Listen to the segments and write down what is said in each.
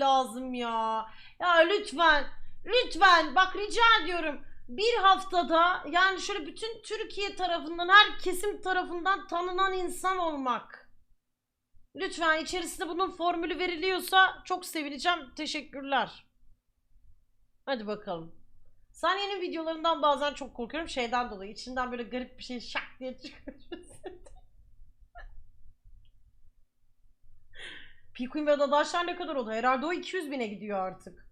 lazım ya. Ya lütfen, lütfen bak rica ediyorum. Bir haftada yani şöyle bütün Türkiye tarafından, her kesim tarafından tanınan insan olmak. Lütfen içerisinde bunun formülü veriliyorsa çok sevineceğim. Teşekkürler. Hadi bakalım. Saniye'nin videolarından bazen çok korkuyorum şeyden dolayı. İçinden böyle garip bir şey şak diye çıkıyor. Pikuin ve Dadaşlar ne kadar oldu? Herhalde o 200 bine gidiyor artık.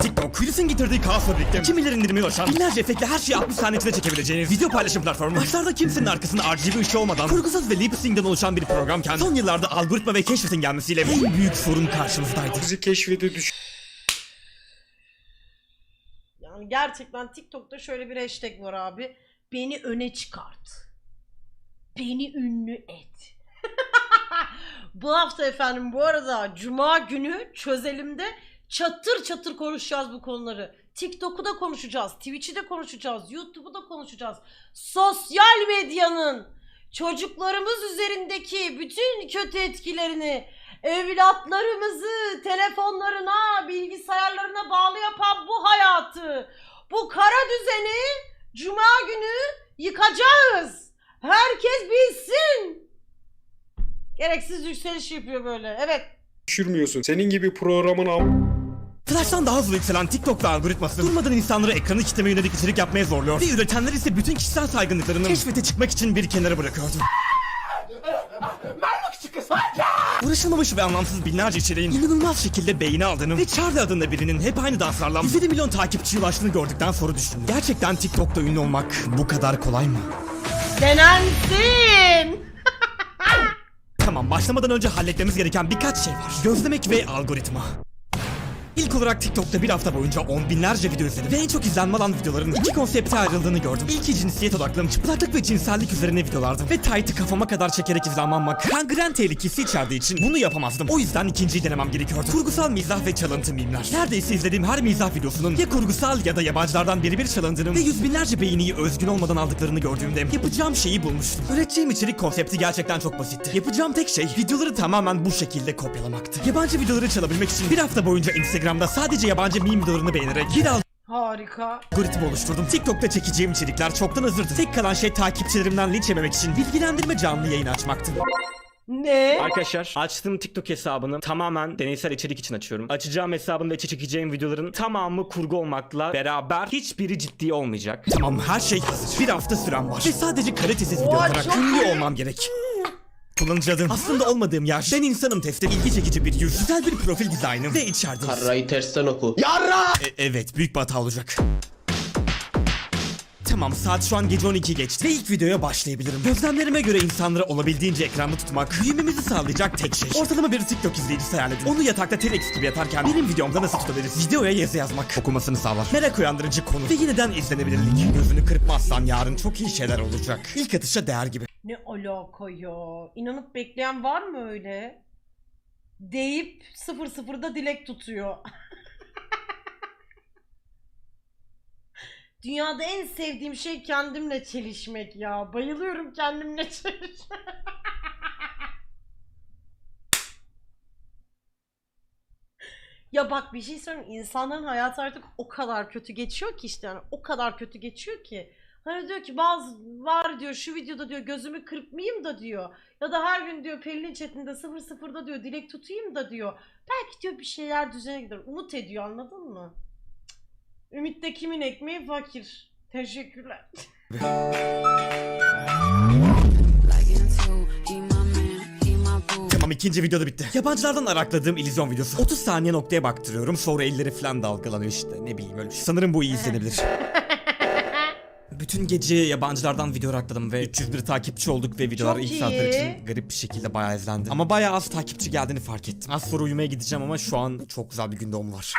TikTok, Quiz'in getirdiği kaosla birlikte kimilerin indirime ulaşan binlerce efektle her şeyi 60 saniye içinde çekebileceğiniz video paylaşım platformu. Başlarda kimsenin arkasında RGB ışığı olmadan kurgusuz ve lip sync'den oluşan bir programken son yıllarda algoritma ve keşfetin gelmesiyle en büyük sorun karşımızdaydı. Bizi keşfede düş Yani gerçekten TikTok'ta şöyle bir hashtag var abi. Beni öne çıkart. Beni ünlü et. bu hafta efendim bu arada Cuma günü çözelimde çatır çatır konuşacağız bu konuları. TikTok'u da konuşacağız, Twitch'i de konuşacağız, YouTube'u da konuşacağız. Sosyal medyanın çocuklarımız üzerindeki bütün kötü etkilerini evlatlarımızı telefonlarına, bilgisayarlarına bağlı yapan bu hayatı, bu kara düzeni cuma günü yıkacağız. Herkes bilsin. Gereksiz yükseliş yapıyor böyle. Evet. düşürmüyorsun. Senin gibi programın am Flash'tan daha hızlı yükselen TikTok ve algoritması durmadan insanları ekranı kitleme yönelik içerik yapmaya zorluyor. Ve üretenler ise bütün kişisel saygınlıklarını keşfete çıkmak için bir kenara bırakıyordu. Uğraşılmamış ve anlamsız binlerce içeriğin inanılmaz şekilde beğeni aldığını ve Charlie adında birinin hep aynı danslarla 107 milyon takipçiye ulaştığını gördükten sonra düşündüm. Gerçekten TikTok'ta ünlü olmak bu kadar kolay mı? Denensin. Tamam başlamadan önce halletmemiz gereken birkaç şey var. Gözlemek ve algoritma. İlk olarak TikTok'ta bir hafta boyunca on binlerce video izledim ve en çok izlenme alan videoların iki konsepte ayrıldığını gördüm. İlki cinsiyet odaklı, çıplaklık ve cinsellik üzerine videolardı. Ve tight'ı kafama kadar çekerek izlenmemek kangren tehlikesi içerdiği için bunu yapamazdım. O yüzden ikinciyi denemem gerekiyordu. Kurgusal mizah ve çalıntı mimler. Neredeyse izlediğim her mizah videosunun ya kurgusal ya da yabancılardan birebir çalındığını ve yüz binlerce beğeniyi özgün olmadan aldıklarını gördüğümde yapacağım şeyi bulmuştum. Üreteceğim içerik konsepti gerçekten çok basitti. Yapacağım tek şey videoları tamamen bu şekilde kopyalamaktı. Yabancı videoları çalabilmek için bir hafta boyunca Instagram'da sadece yabancı meme videolarını beğenerek bir Harika. algoritma oluşturdum. TikTok'ta çekeceğim içerikler çoktan hazırdı. Tek kalan şey takipçilerimden linç yememek için bilgilendirme canlı yayın açmaktı. Ne? Arkadaşlar açtığım TikTok hesabını tamamen deneysel içerik için açıyorum. Açacağım hesabın ve çekeceğim videoların tamamı kurgu olmakla beraber hiçbiri ciddi olmayacak. Tamam her şey hazır. Bir hafta süren var. Ve sadece kalitesiz video Oha, çok ünlü iyi. olmam gerek. Kullanıcı adım. Aslında olmadığım yer. Ben insanım testi. ilgi çekici bir yüz. Güzel bir profil dizaynı. Ve içeride. Harrayı tersten oku. E- evet büyük bir hata olacak. Tamam saat şu an gece 12 geçti ve ilk videoya başlayabilirim. Gözlemlerime göre insanları olabildiğince ekranda tutmak büyümemizi sağlayacak tek şey. Ortalama bir TikTok izleyicisi hayal edin. Onu yatakta Telex gibi yatarken benim videomda nasıl tutabiliriz? Videoya yazı yazmak okumasını sağlar. Merak uyandırıcı konu ve yeniden izlenebilirlik. Gözünü kırpmazsan yarın çok iyi şeyler olacak. İlk atışa değer gibi. Ne alaka ya? İnanıp bekleyen var mı öyle? Deyip 00'da dilek tutuyor. Dünyada en sevdiğim şey kendimle çelişmek ya. Bayılıyorum kendimle çelişmek. Ya bak bir şey söyleyeyim. İnsanların hayatı artık o kadar kötü geçiyor ki işte yani o kadar kötü geçiyor ki. Hani diyor ki bazı var diyor şu videoda diyor gözümü kırpmayayım da diyor. Ya da her gün diyor Pelin chatinde 00'da diyor dilek tutayım da diyor. Belki diyor bir şeyler düzene gider. Umut ediyor anladın mı? Cık. Ümit de kimin ekmeği fakir. Teşekkürler. Tamam ikinci video da bitti. Yabancılardan arakladığım illüzyon videosu. 30 saniye noktaya baktırıyorum sonra elleri falan dalgalanıyor işte ne bileyim öyle. Sanırım bu iyi izlenebilir. Bütün gece yabancılardan video arakladım ve 301 takipçi olduk ve videolar Çok ilk saatler iyi. için garip bir şekilde bayağı izlendi. Ama bayağı az takipçi geldiğini fark ettim. Az sonra uyumaya gideceğim ama şu an çok güzel bir gün doğum var.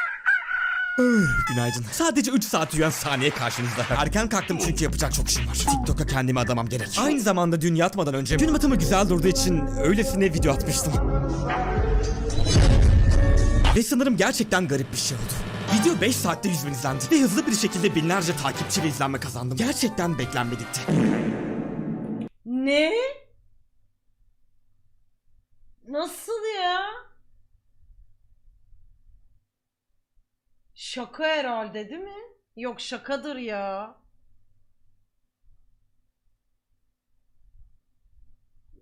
Günaydın. Sadece 3 saat uyuyan saniye karşınızda. Erken kalktım çünkü yapacak çok işim var. TikTok'a kendimi adamam gerek. Aynı zamanda dün yatmadan önce gün batımı güzel durduğu için öylesine video atmıştım. Ve sanırım gerçekten garip bir şey oldu. Video 5 saatte 100 bin izlendi ve hızlı bir şekilde binlerce takipçi ve izlenme kazandım. Gerçekten beklenmedikti. Ne? Nasıl ya? Şaka herhalde değil mi? Yok şakadır ya.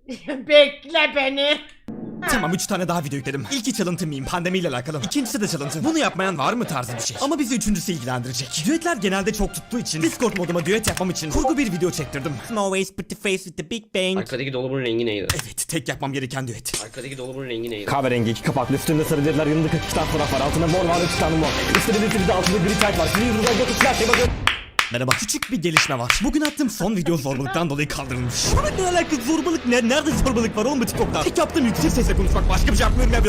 Bekle beni. Tamam 3 tane daha video yükledim. İlki çalıntı miyim pandemiyle alakalı. İkincisi de çalıntı. Bunu yapmayan var mı tarzı bir şey. Ama bizi üçüncüsü ilgilendirecek. Düetler genelde çok tuttuğu için Discord moduma düet yapmam için kurgu bir video çektirdim. Always put the face with the big bang. Arkadaki dolabın rengi neydi? Evet tek yapmam gereken düet. Arkadaki dolabın rengi neydi? Kahverengi iki kapaklı üstünde sarı dediler yanında 42 tane fotoğraf var altında mor var 3 tane mor. Üstünde bir sürü de altında gri tayt var. Sizin yüzünüzden götürsün her şey bakın. Merhaba. Küçük bir gelişme var. Bugün attığım son video zorbalıktan dolayı kaldırılmış. Ama ne alaka zorbalık ne? Nerede zorbalık var oğlum bu TikTok'ta? Tek yaptığım yüksek sesle konuşmak başka bir şey yapmıyorum ya.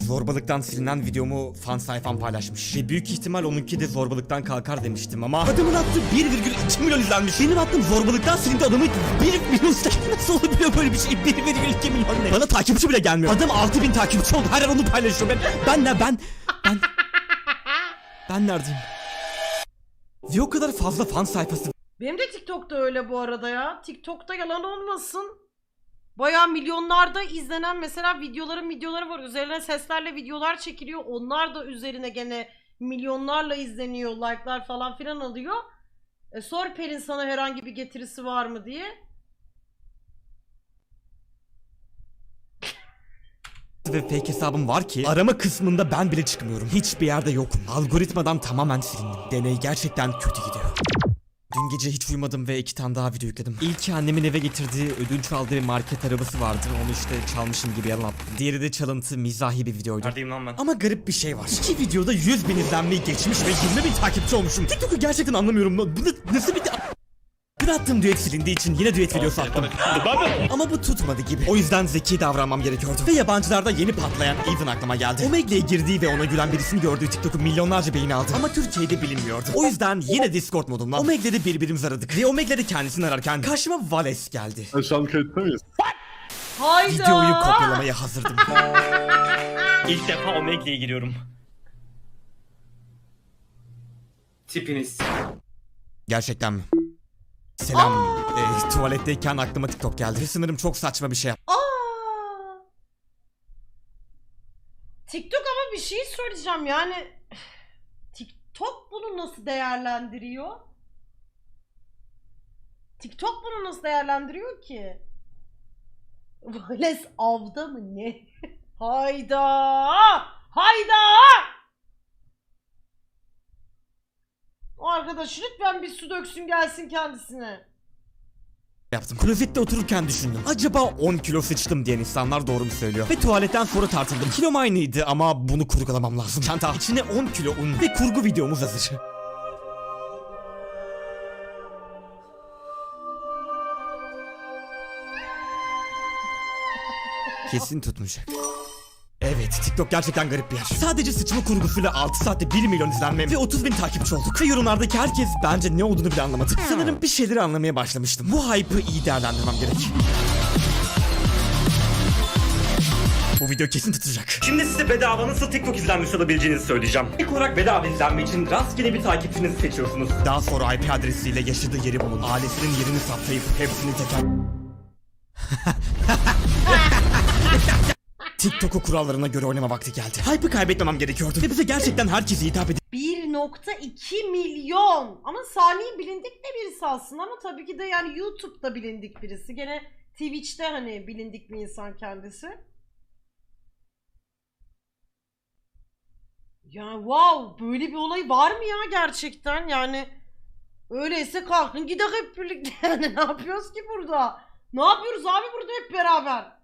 Zorbalıktan silinen videomu fan sayfam paylaşmış. Ve büyük ihtimal onunki de zorbalıktan kalkar demiştim ama adamın attığı 1,2 milyon izlenmiş. Benim attığım zorbalıktan silindi adamın 1 milyon izlenmiş. Nasıl olabiliyor böyle bir şey? 1,2 milyon ne? Bana takipçi bile gelmiyor. Adam 6000 takipçi oldu. Her an onu paylaşıyor. Ben, ben ne? Ben, ben, ben neredeyim? Ve o kadar fazla fan sayfası Benim de TikTok'ta öyle bu arada ya. TikTok'ta yalan olmasın. Baya milyonlarda izlenen mesela videoların videoları var. Üzerine seslerle videolar çekiliyor. Onlar da üzerine gene milyonlarla izleniyor. Like'lar falan filan alıyor. E sor Pelin sana herhangi bir getirisi var mı diye. Ve fake hesabım var ki arama kısmında ben bile çıkmıyorum. Hiçbir yerde yokum. Algoritmadan tamamen silindim. Deney gerçekten kötü gidiyor. Dün gece hiç uyumadım ve iki tane daha video yükledim. İlki annemin eve getirdiği ödünç aldığı market arabası vardı. Onu işte çalmışım gibi yalan attım. Diğeri de çalıntı mizahi bir videoydu. Neredeyim lan ben? Ama garip bir şey var. İki videoda 100 bin izlenmeyi geçmiş ve 20 bin takipçi olmuşum. TikTok'u gerçekten anlamıyorum. Bu ne- nasıl bir... Dün attığım düet silindiği için yine düet videosu attım. Ama bu tutmadı gibi. O yüzden zeki davranmam gerekiyordu. Ve yabancılarda yeni patlayan Even aklıma geldi. Omegle'ye girdiği ve ona gülen birisini gördüğü TikTok'u milyonlarca beğeni aldı. Ama Türkiye'de bilinmiyordu. O yüzden yine Discord modumla Omegle'de birbirimizi aradık. Ve Omegle'de kendisini ararken karşıma Vales geldi. Şu an kayıtta mıyız? Hayda. Videoyu kopyalamaya hazırdım. İlk defa Omegle'ye giriyorum. Tipiniz. Gerçekten mi? Selam. Ee, tuvaletteyken aklıma TikTok geldi. Sanırım çok saçma bir şey yaptım. Aa! TikTok ama bir şey söyleyeceğim yani TikTok bunu nasıl değerlendiriyor? TikTok bunu nasıl değerlendiriyor ki? Vales avda mı ne? Hayda! Hayda! O arkadaş lütfen bir su döksün gelsin kendisine. yaptım. Klozette otururken düşündüm. Acaba 10 kilo sıçtım diyen insanlar doğru mu söylüyor? Ve tuvaletten sonra tartıldım. Kilom aynıydı ama bunu kurgulamam lazım. Çanta içine 10 kilo un ve kurgu videomuz hazır. Kesin tutmayacak. Evet, TikTok gerçekten garip bir yer. Sadece sıçma kurgusuyla 6 saatte 1 milyon izlenme ve 30 bin takipçi olduk. Ve yorumlardaki herkes bence ne olduğunu bile anlamadı. Sanırım bir şeyleri anlamaya başlamıştım. Bu hype'ı iyi değerlendirmem gerek. Bu video kesin tutacak. Şimdi size bedava nasıl TikTok izlenmiş olabileceğinizi söyleyeceğim. İlk olarak bedava izlenme için rastgele bir takipçinizi seçiyorsunuz. Daha sonra IP adresiyle yaşadığı yeri bulun. Ailesinin yerini saptayıp hepsini teker... TikTok'u kurallarına göre oynama vakti geldi. Hype'ı kaybetmemem gerekiyordu. Ve bize gerçekten herkese hitap 1.2 milyon. Ama Salih bilindik de birisi aslında ama tabii ki de yani YouTube'da bilindik birisi. Gene Twitch'te hani bilindik bir insan kendisi. Ya wow böyle bir olay var mı ya gerçekten yani öyleyse kalkın gidelim hep birlikte yani ne yapıyoruz ki burada? Ne yapıyoruz abi burada hep beraber?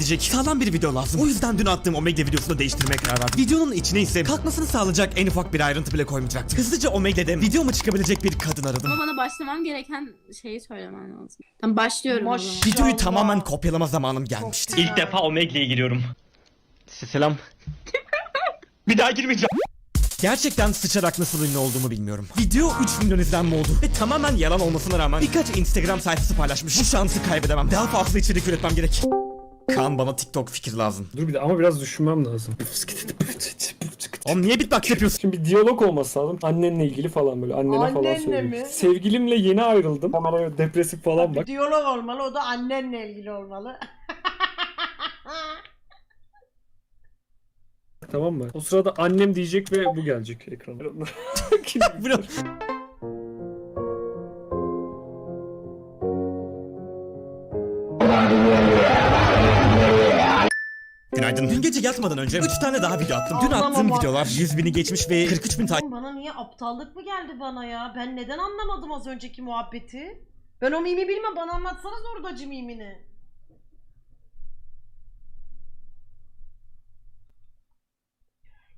Edecek sağlam bir video lazım. O yüzden dün attığım Omegle videosunu değiştirmeye karar verdim. Videonun içine ise kalkmasını sağlayacak en ufak bir ayrıntı bile koymayacaktım. Hızlıca Omegle'de videoma çıkabilecek bir kadın aradım. Ama bana başlamam gereken şeyi söylemen lazım. Tamam başlıyorum o zaman. Videoyu tamamen kopyalama zamanım gelmişti. İlk defa Omegle'ye giriyorum. Selam. bir daha girmeyeceğim. Gerçekten sıçarak nasıl ünlü olduğumu bilmiyorum. Video 3 milyon izlenme oldu ve tamamen yalan olmasına rağmen birkaç Instagram sayfası paylaşmış. Bu şansı kaybedemem. Daha fazla içerik üretmem gerek. Kaan bana TikTok fikir lazım. Dur bir de ama biraz düşünmem lazım. Oğlum niye beatbox yapıyorsun? Şimdi bir diyalog olması lazım. Annenle ilgili falan böyle. Annene falan Annenle söylüyor. mi? Sevgilimle yeni ayrıldım. Hemen öyle depresif falan Bir bak. diyalog olmalı o da annenle ilgili olmalı. Tamam mı? O sırada annem diyecek ve bu gelecek ekrana. Bro. Günaydın. Dün gece yatmadan önce 3 tane daha video attım. Dün Allah'ım attığım bak. videolar 100 bini geçmiş ve 43 bin takip bana niye aptallık mı geldi bana ya? Ben neden anlamadım az önceki muhabbeti? Ben o mimi bilmem bana anlatsanız oradacı mimini.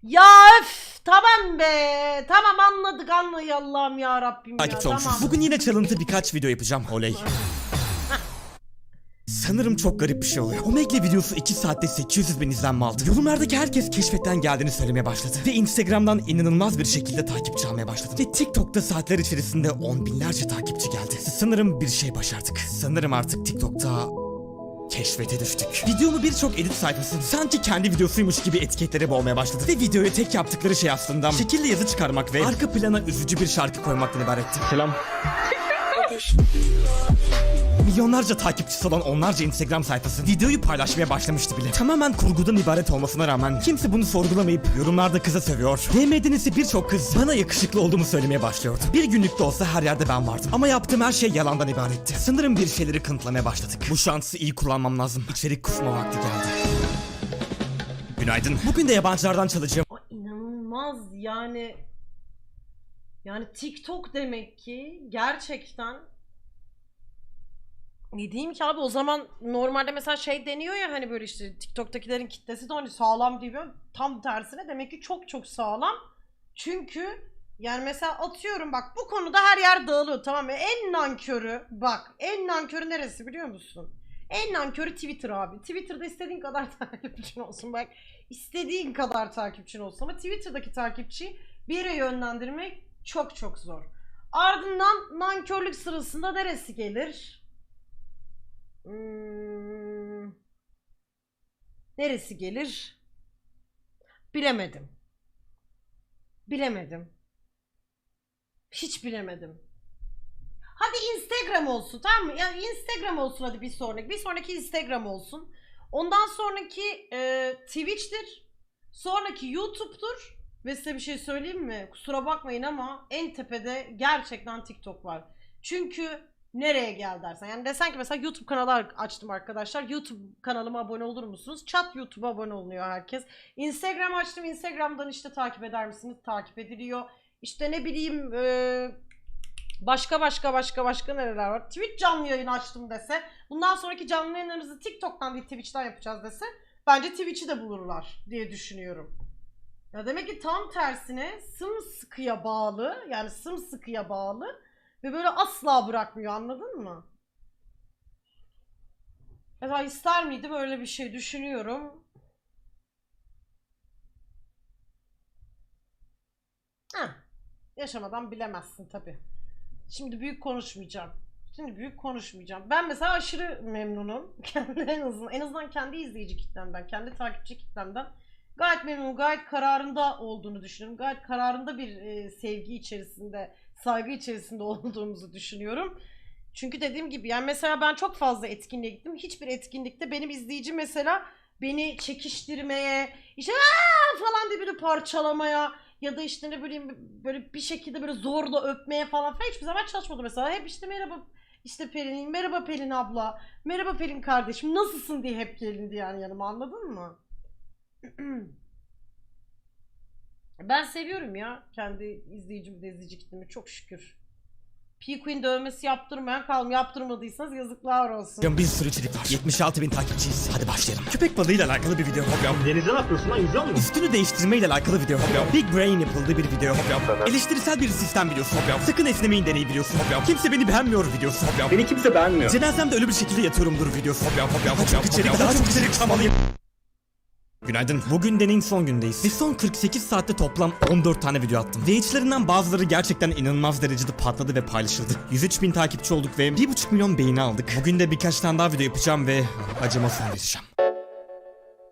Ya öf tamam be tamam anladık anladık Allah'ım ya Rabbim ya takipçi tamam. olmuşuz. Bugün yine çalıntı birkaç video yapacağım. Oley. Sanırım çok garip bir şey oluyor. Omegle videosu 2 saatte 800 bin izlenme aldı. Yorumlardaki herkes keşfetten geldiğini söylemeye başladı. Ve Instagram'dan inanılmaz bir şekilde takipçi almaya başladı. Ve TikTok'ta saatler içerisinde on binlerce takipçi geldi. Sanırım bir şey başardık. Sanırım artık TikTok'ta keşfete düştük. Videomu birçok edit sayfası sanki kendi videosuymuş gibi etiketlere boğmaya başladı. Ve videoya tek yaptıkları şey aslında şekilli yazı çıkarmak ve arka plana üzücü bir şarkı koymaktan ibaretti. Selam. Milyonlarca takipçisi olan onlarca Instagram sayfası videoyu paylaşmaya başlamıştı bile. Tamamen kurgudan ibaret olmasına rağmen kimse bunu sorgulamayıp yorumlarda kıza sövüyor. DM'den ise birçok kız bana yakışıklı olduğumu söylemeye başlıyordu. Bir günlük de olsa her yerde ben vardım. Ama yaptığım her şey yalandan ibaretti. Sanırım bir şeyleri kanıtlamaya başladık. Bu şansı iyi kullanmam lazım. İçerik kusma vakti geldi. Günaydın. Bugün de yabancılardan çalacağım. O inanılmaz yani yani TikTok demek ki gerçekten ne diyeyim ki abi o zaman normalde mesela şey deniyor ya hani böyle işte TikTok'takilerin kitlesi de hani sağlam diyor. Tam tersine demek ki çok çok sağlam. Çünkü yani mesela atıyorum bak bu konuda her yer dağılıyor tamam mı? En nankörü bak en nankörü neresi biliyor musun? En nankörü Twitter abi. Twitter'da istediğin kadar takipçin olsun bak. istediğin kadar takipçin olsun ama Twitter'daki takipçiyi bir yere yönlendirmek çok çok zor. Ardından nankörlük sırasında neresi gelir? Hmm, neresi gelir? Bilemedim. Bilemedim. Hiç bilemedim. Hadi Instagram olsun tamam mı? Yani Instagram olsun hadi bir sonraki. Bir sonraki Instagram olsun. Ondan sonraki e, Twitch'tir. Sonraki YouTube'dur. Ve size bir şey söyleyeyim mi? Kusura bakmayın ama en tepede gerçekten TikTok var. Çünkü nereye gel dersen. Yani desen ki mesela YouTube kanalı açtım arkadaşlar. YouTube kanalıma abone olur musunuz? Chat YouTube'a abone olunuyor herkes. Instagram açtım. Instagram'dan işte takip eder misiniz? Takip ediliyor. İşte ne bileyim e, başka başka başka başka nereler var? Twitch canlı yayın açtım dese. Bundan sonraki canlı yayınlarımızı TikTok'tan değil Twitch'ten yapacağız dese. Bence Twitch'i de bulurlar diye düşünüyorum. Ya demek ki tam tersine sımsıkıya bağlı yani sımsıkıya bağlı ve böyle asla bırakmıyor anladın mı? Mesela ister miydim öyle bir şey düşünüyorum. Heh, yaşamadan bilemezsin tabi. Şimdi büyük konuşmayacağım. Şimdi büyük konuşmayacağım. Ben mesela aşırı memnunum. Kendi en azından en azından kendi izleyici kitlemden, kendi takipçi kitlemden gayet memnunum. Gayet kararında olduğunu düşünüyorum. Gayet kararında bir e, sevgi içerisinde, saygı içerisinde olduğumuzu düşünüyorum. Çünkü dediğim gibi yani mesela ben çok fazla etkinliğe gittim. Hiçbir etkinlikte benim izleyici mesela beni çekiştirmeye, işte "Aa!" falan diye böyle parçalamaya ya da işte ne bileyim böyle bir şekilde böyle zorla öpmeye falan falan hiçbir zaman çalışmadı mesela. Hep işte merhaba işte Pelin, merhaba Pelin abla, merhaba Pelin kardeşim nasılsın diye hep gelindi yani yanıma anladın mı? Ben seviyorum ya kendi izleyicimi de izleyici kitlemi çok şükür. P Queen dövmesi yaptırmayan kalm yaptırmadıysanız yazıklar olsun. Bir sürü içerik var. 76 bin takipçiyiz. Hadi başlayalım. Köpek balığıyla alakalı bir video hop yap. Denize ne yapıyorsun lan? Yüzüyor musun? Üstünü değiştirmeyle alakalı video hop yap. Big Brain yapıldı bir video hop yap. Eleştirisel bir sistem videosu hop yap. Sakın esnemeyin deneyi videosu hop yap. Kimse beni beğenmiyor videosu hop yap. Beni kimse beğenmiyor. Cenazemde ölü bir şekilde yatıyorumdur videosu hop yap hop yap. Daha çok içerik, daha çok içerik çabalıyım. Günaydın. Bugün deneyin son gündeyiz. Ve son 48 saatte toplam 14 tane video attım. Ve içlerinden bazıları gerçekten inanılmaz derecede patladı ve paylaşıldı. 103 bin takipçi olduk ve 1,5 milyon beğeni aldık. Bugün de birkaç tane daha video yapacağım ve acıma son vereceğim.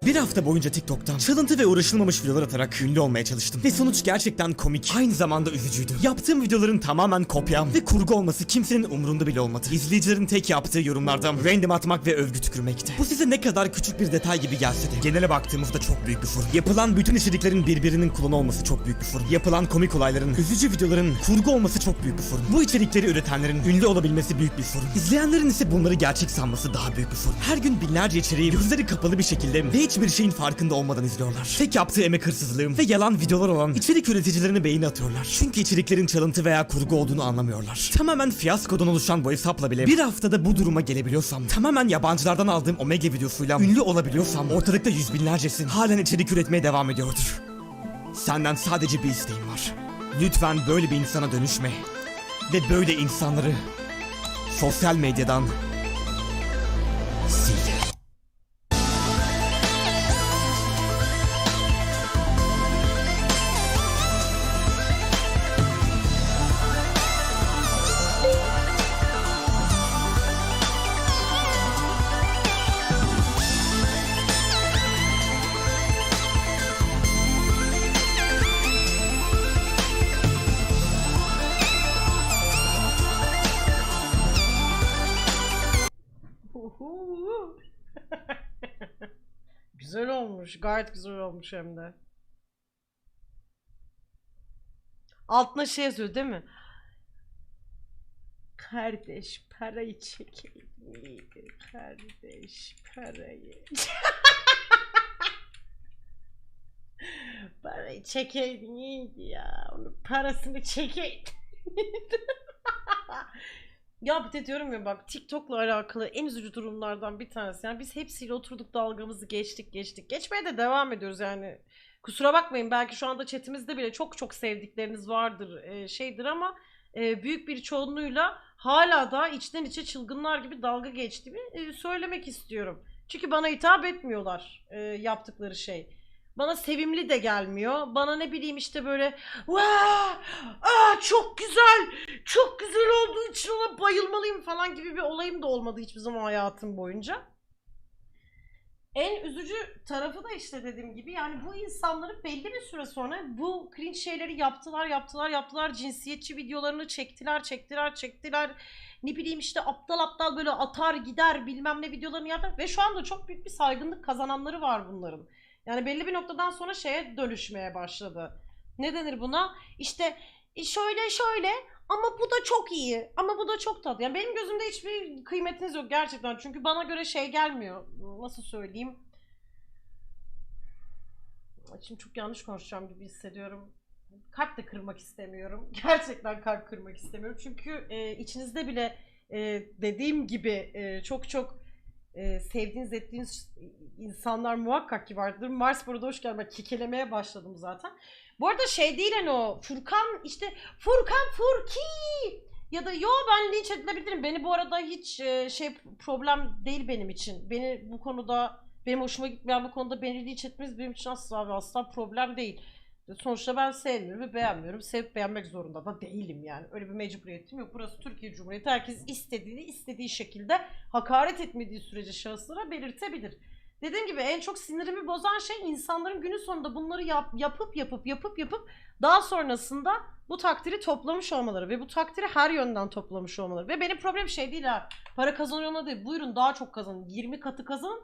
Bir hafta boyunca TikTok'tan çalıntı ve uğraşılmamış videolar atarak ünlü olmaya çalıştım. Ve sonuç gerçekten komik, aynı zamanda üzücüydü. Yaptığım videoların tamamen kopyam ve kurgu olması kimsenin umurunda bile olmadı. İzleyicilerin tek yaptığı yorumlardan random atmak ve övgü tükürmekti. Bu size ne kadar küçük bir detay gibi gelse de genele baktığımızda çok büyük bir sorun. Yapılan bütün içeriklerin birbirinin klonu olması çok büyük bir sorun. Yapılan komik olayların, üzücü videoların kurgu olması çok büyük bir sorun. Bu içerikleri üretenlerin ünlü olabilmesi büyük bir sorun. İzleyenlerin ise bunları gerçek sanması daha büyük bir sorun. Her gün binlerce içeriği gözleri kapalı bir şekilde ve hiçbir şeyin farkında olmadan izliyorlar. Tek yaptığı emek hırsızlığı ve yalan videolar olan içerik üreticilerine beyin atıyorlar. Çünkü içeriklerin çalıntı veya kurgu olduğunu anlamıyorlar. Tamamen fiyaskodan oluşan bu hesapla bile bir haftada bu duruma gelebiliyorsam, tamamen yabancılardan aldığım Omega videosuyla ünlü olabiliyorsam ortalıkta yüz binlercesin halen içerik üretmeye devam ediyordur. Senden sadece bir isteğim var. Lütfen böyle bir insana dönüşme. Ve böyle insanları sosyal medyadan sil. Olmuş. Gayet güzel olmuş hem de. Altına şey yazıyor değil mi? Kardeş parayı çekelim iyiydi. Kardeş parayı. parayı çekeydin iyiydi ya. Onun parasını çekeydin. Ya bir de diyorum ya bak TikTok'la alakalı en üzücü durumlardan bir tanesi. Yani biz hepsiyle oturduk dalgamızı geçtik geçtik. Geçmeye de devam ediyoruz yani. Kusura bakmayın belki şu anda chatimizde bile çok çok sevdikleriniz vardır e, şeydir ama e, büyük bir çoğunluğuyla hala da içten içe çılgınlar gibi dalga geçtiğimi e, söylemek istiyorum. Çünkü bana hitap etmiyorlar e, yaptıkları şey. Bana sevimli de gelmiyor. Bana ne bileyim işte böyle Vaa! Aa, çok güzel çok güzel olduğu için ona bayılmalıyım falan gibi bir olayım da olmadı hiçbir zaman hayatım boyunca. En üzücü tarafı da işte dediğim gibi yani bu insanları belli bir süre sonra bu cringe şeyleri yaptılar yaptılar yaptılar cinsiyetçi videolarını çektiler çektiler çektiler ne bileyim işte aptal aptal böyle atar gider bilmem ne videolarını yapar ve şu anda çok büyük bir saygınlık kazananları var bunların. Yani belli bir noktadan sonra şeye dönüşmeye başladı. Ne denir buna? İşte e, şöyle şöyle ama bu da çok iyi. Ama bu da çok tatlı. Yani benim gözümde hiçbir kıymetiniz yok gerçekten. Çünkü bana göre şey gelmiyor. Nasıl söyleyeyim? Şimdi çok yanlış konuşacağım gibi hissediyorum. Kalp de kırmak istemiyorum. Gerçekten kalp kırmak istemiyorum. Çünkü e, içinizde bile e, dediğim gibi e, çok çok e, sevdiğiniz ettiğiniz insanlar muhakkak ki vardır. Mars burada hoş geldin. Ben kekelemeye başladım zaten. Bu arada şey değil hani o Furkan işte Furkan Furki ya da yo ben linç edilebilirim. Beni bu arada hiç e, şey problem değil benim için. Beni bu konuda benim hoşuma gitmeyen bu konuda beni linç etmeniz benim için asla ve asla problem değil. Sonuçta ben sevmiyorum ve beğenmiyorum. Sevip beğenmek zorunda da değilim yani. Öyle bir mecburiyetim yok. Burası Türkiye Cumhuriyeti. Herkes istediğini istediği şekilde hakaret etmediği sürece şahıslara belirtebilir. Dediğim gibi en çok sinirimi bozan şey insanların günün sonunda bunları yap, yapıp yapıp yapıp yapıp daha sonrasında bu takdiri toplamış olmaları ve bu takdiri her yönden toplamış olmaları. Ve benim problem şey değil ha. Para kazanıyor değil. Buyurun daha çok kazanın. 20 katı kazanın.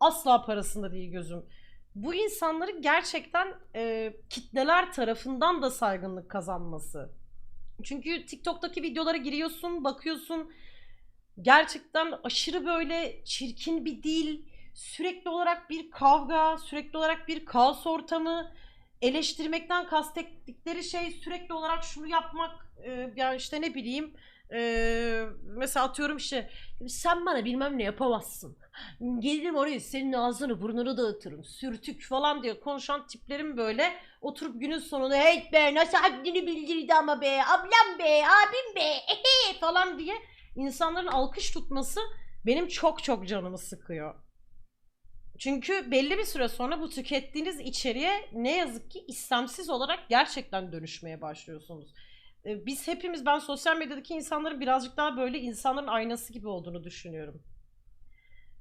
Asla parasında değil gözüm. Bu insanların gerçekten e, kitleler tarafından da saygınlık kazanması. Çünkü TikTok'taki videolara giriyorsun, bakıyorsun. Gerçekten aşırı böyle çirkin bir dil, sürekli olarak bir kavga, sürekli olarak bir kaos ortamı, eleştirmekten kastettikleri şey sürekli olarak şunu yapmak, e, yani işte ne bileyim, e, mesela atıyorum işte sen bana bilmem ne yapamazsın. Gelirim oraya senin ağzını burnunu dağıtırım, sürtük falan diye konuşan tiplerin böyle oturup günün sonunda hey be nasıl haddini bildirdi ama be, ablam be, abim be, ehe falan diye insanların alkış tutması benim çok çok canımı sıkıyor. Çünkü belli bir süre sonra bu tükettiğiniz içeriğe ne yazık ki istemsiz olarak gerçekten dönüşmeye başlıyorsunuz. Biz hepimiz ben sosyal medyadaki insanların birazcık daha böyle insanların aynası gibi olduğunu düşünüyorum.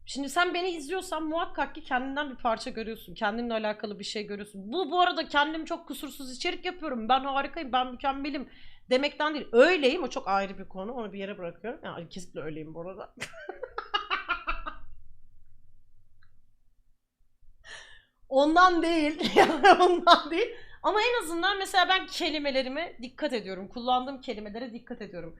Şimdi sen beni izliyorsan muhakkak ki kendinden bir parça görüyorsun. Kendinle alakalı bir şey görüyorsun. Bu bu arada kendim çok kusursuz içerik yapıyorum. Ben harikayım, ben mükemmelim demekten değil. Öyleyim. O çok ayrı bir konu. Onu bir yere bırakıyorum. Yani kesinlikle öyleyim bu arada. Ondan değil. Yani ondan değil. Ama en azından mesela ben kelimelerime dikkat ediyorum. Kullandığım kelimelere dikkat ediyorum.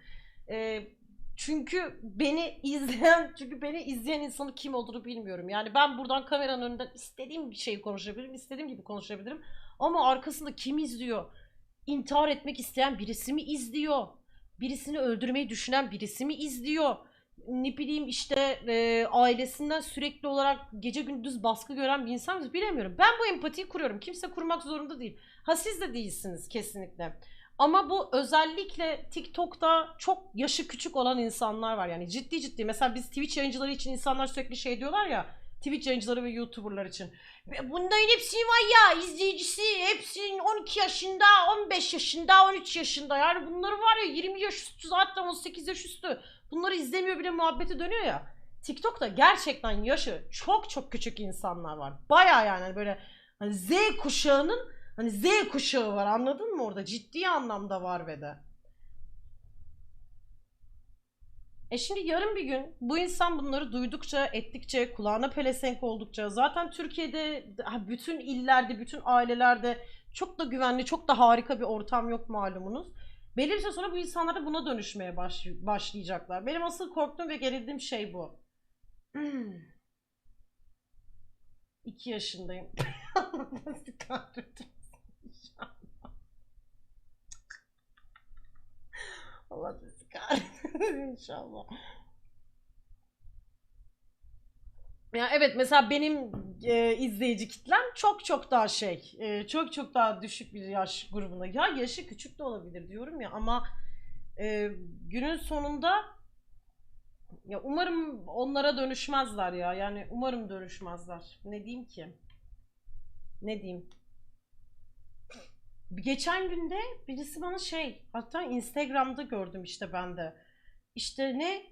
Ee, çünkü beni izleyen, çünkü beni izleyen insanın kim olduğunu bilmiyorum. Yani ben buradan kameranın önünden istediğim bir şeyi konuşabilirim, istediğim gibi konuşabilirim. Ama arkasında kim izliyor? İntihar etmek isteyen birisi mi izliyor? Birisini öldürmeyi düşünen birisi mi izliyor? Ne bileyim işte e, ailesinden sürekli olarak gece gündüz baskı gören bir insan mı? Bilemiyorum. Ben bu empatiyi kuruyorum. Kimse kurmak zorunda değil. Ha siz de değilsiniz kesinlikle. Ama bu özellikle TikTok'ta çok yaşı küçük olan insanlar var. Yani ciddi ciddi. Mesela biz Twitch yayıncıları için insanlar sürekli şey diyorlar ya. Twitch yayıncıları ve YouTuber'lar için. Bunların hepsinin var ya izleyicisi hepsinin 12 yaşında, 15 yaşında, 13 yaşında. Yani bunları var ya 20 yaş üstü zaten 18 yaş üstü. Bunları izlemiyor bile muhabbeti dönüyor ya. TikTok'ta gerçekten yaşı çok çok küçük insanlar var. Baya yani hani böyle hani Z kuşağının hani Z kuşağı var anladın mı orada? Ciddi anlamda var ve de. E şimdi yarın bir gün bu insan bunları duydukça, ettikçe, kulağına pelesenk oldukça zaten Türkiye'de bütün illerde, bütün ailelerde çok da güvenli, çok da harika bir ortam yok malumunuz. Belli bir süre sonra bu insanlar da buna dönüşmeye baş- başlayacaklar. Benim asıl korktuğum ve gerildiğim şey bu. Hmm. İki yaşındayım. Nasıl inşallah. Allah sizi kahretsin inşallah. Ya evet mesela benim e, izleyici kitlem çok çok daha şey, e, çok çok daha düşük bir yaş grubunda. Ya yaşı küçük de olabilir diyorum ya ama e, günün sonunda ya umarım onlara dönüşmezler ya. Yani umarım dönüşmezler. Ne diyeyim ki? Ne diyeyim? Geçen günde birisi bana şey, hatta Instagram'da gördüm işte ben de. İşte ne?